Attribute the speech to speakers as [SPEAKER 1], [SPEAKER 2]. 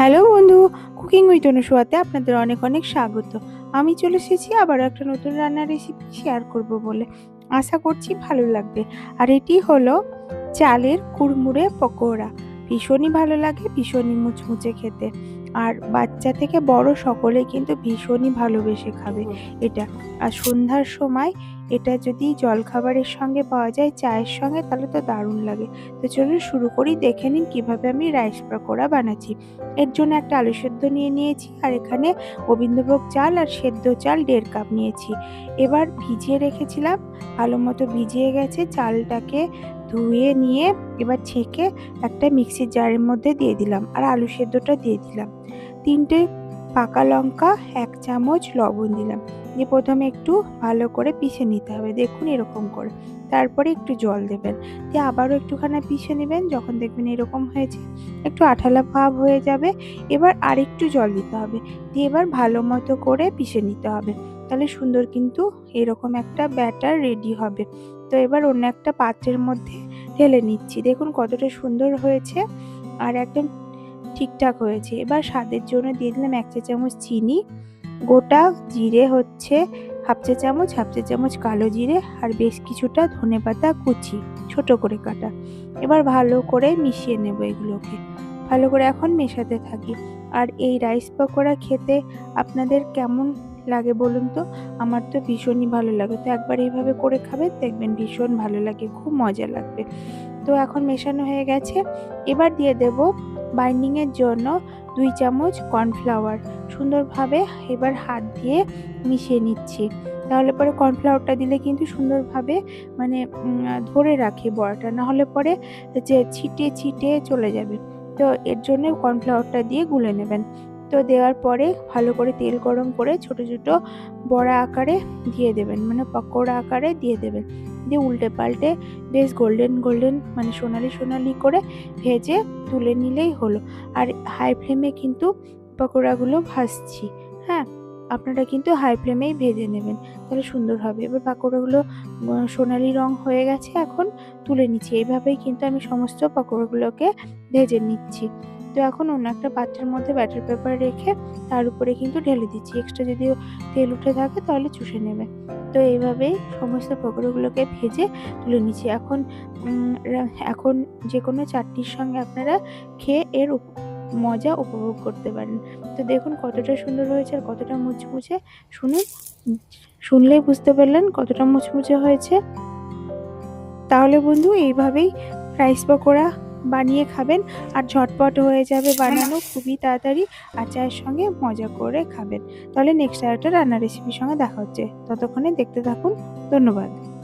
[SPEAKER 1] Hello বন্ধু cooking with অনুসুয়াতে আপনাদের অনেক অনেক স্বাগত। আমি চলে এসেছি আবার একটা নতুন রান্নার রেসিপি শেয়ার করব বলে। আশা করছি ভালো লাগবে। আর এটি হলো চালের কুড়মুড়ে পকোড়া। ভীষণই ভালো লাগে, ভীষণই মুচমুচে খেতে। আর বাচ্চা থেকে বড় সকলে কিন্তু ভীষণই ভালোবেসে খাবে এটা। আর সন্ধ্যার সময় এটা যদি জলখাবারের সঙ্গে পাওয়া যায়, চায়ের সঙ্গে, তাহলে তো দারুণ লাগে। তো চলুন শুরু করি, দেখে নিন কীভাবে আমি রাইস পকোড়া বানাচ্ছি। এর জন্য একটা আলু সেদ্ধ নিয়ে নিয়েছি, আর এখানে গোবিন্দভোগ চাল আর সেদ্ধ চাল দেড় কাপ নিয়েছি। এবার ভিজিয়ে রেখেছিলাম, ভালো মতো ভিজিয়ে গেছে, চালটাকে ধুয়ে নিয়ে এবার ছেঁকে একটা মিক্সির জারের মধ্যে দিয়ে দিলাম, আর আলু সেদ্ধটা দিয়ে দিলাম। তিনটে পাকা লঙ্কা, এক চামচ লবণ দিলাম। দিয়ে প্রথমে একটু ভালো করে পিষে নিতে হবে। দেখুন এরকম করে। তারপরে একটু জল দেবেন। দিয়ে আবারও একটুখানি পিষে নেবেন। যখন দেখবেন এরকম হয়েছে, একটু আঠালা ভাব হয়ে যাবে। এবার আরেকটু জল দিতে হবে। দিয়ে এবার ভালো মতো করে পিষে নিতে হবে। তাহলে সুন্দর কিন্তু এরকম একটা ব্যাটার রেডি হবে। তো এবার অন্য একটা পাত্রের মধ্যে ঢেলে নিচ্ছি। দেখুন কতটা সুন্দর হয়েছে। আর একদম ঠিকঠাক হয়েছে। এবার স্বাদের জন্য দিয়ে দিলাম এক চা চামচ চিনি, গোটা জিরে হচ্ছে হাফ চা চামচ, হাফ চা চামচ কালো জিরে আর বেশ কিছুটা ধনেপাতা কুচি, ছোট করে কাটা। এবার ভালো করে মিশিয়ে নেব এগুলোকে। ভালো করে এখন মেশাতে থাকি। আর এই রাইস পকোড়া খেতে আপনাদের কেমন লাগে বলুন তো? আমার তো ভীষণই ভালো লাগে। তো একবার এইভাবে করে খাবেন, দেখবেন ভীষণ ভালো লাগে, খুব মজা লাগবে। তো এখন মেশানো হয়ে গেছে। এবার দিয়ে দেব বাইন্ডিংয়ের জন্য দুই চামচ কর্নফ্লাওয়ার সুন্দরভাবে এবার হাত দিয়ে মিশিয়ে নিচ্ছি। তাহলে পরে কর্নফ্লাওয়ারটা দিলে কিন্তু সুন্দরভাবে মানে ধরে রাখে বড়াটা না হলে পরে যে ছিটে ছিটে চলে যাবে। তো এর জন্য কর্নফ্লাওয়ারটা দিয়ে গুলে নেবেন। তো দেওয়ার পরে ভালো করে তেল গরম করে ছোট ছোট বড়া আকারে দিয়ে দেবেন মানে পকোড়া আকারে দিয়ে দেবেন। দিয়ে উল্টে পাল্টে বেশ গোল্ডেন গোল্ডেন মানে সোনালি সোনালি করে ভেজে তুলে নিলেই হলো। আর হাই ফ্লেমে কিন্তু পকোড়াগুলো ভাজছি হ্যাঁ? আপনারা কিন্তু হাই ফ্লেমেই ভেজে নেবেন, তাহলে সুন্দর হবে। এবার পাকোড়াগুলো সোনালি রং হয়ে গেছে এখন তুলে নিচ্ছি। এইভাবেই কিন্তু আমি সমস্ত পকোড়াগুলোকে ভেজে নিচ্ছি। তো এখন অন্য একটা পাত্রের মধ্যে ব্যাটার পেপার রেখে তার উপরে কিন্তু ঢেলে দিচ্ছি। এক্সট্রা যদি তেল উঠে থাকে তাহলে চুষে নেবে। তো এইভাবেই সমস্ত পকোড়াগুলোকে ভেজে তুলে নিচ্ছি। এখন এখন যে কোনো চাটনির সঙ্গে আপনারা খেয়ে এর মজা উপভোগ করতে পারেন। তো দেখুন কতটা সুন্দর হয়েছে আর কতটা মুচমুচে। শুনুন, শুনলেই বুঝতে পারলেন কতটা মুচমুচে হয়েছে। তাহলে বন্ধু এইভাবেই রাইস পকোড়া বানিয়ে খাবেন আর ঝটপট হয়ে যাবে বানানো, খুবই তাড়াতাড়ি আর চায়ের সঙ্গে মজা করে খাবেন। তাহলে নেক্সট আর একটা রান্নার রেসিপির সঙ্গে দেখা হচ্ছে। ততক্ষণে দেখতে থাকুন। ধন্যবাদ।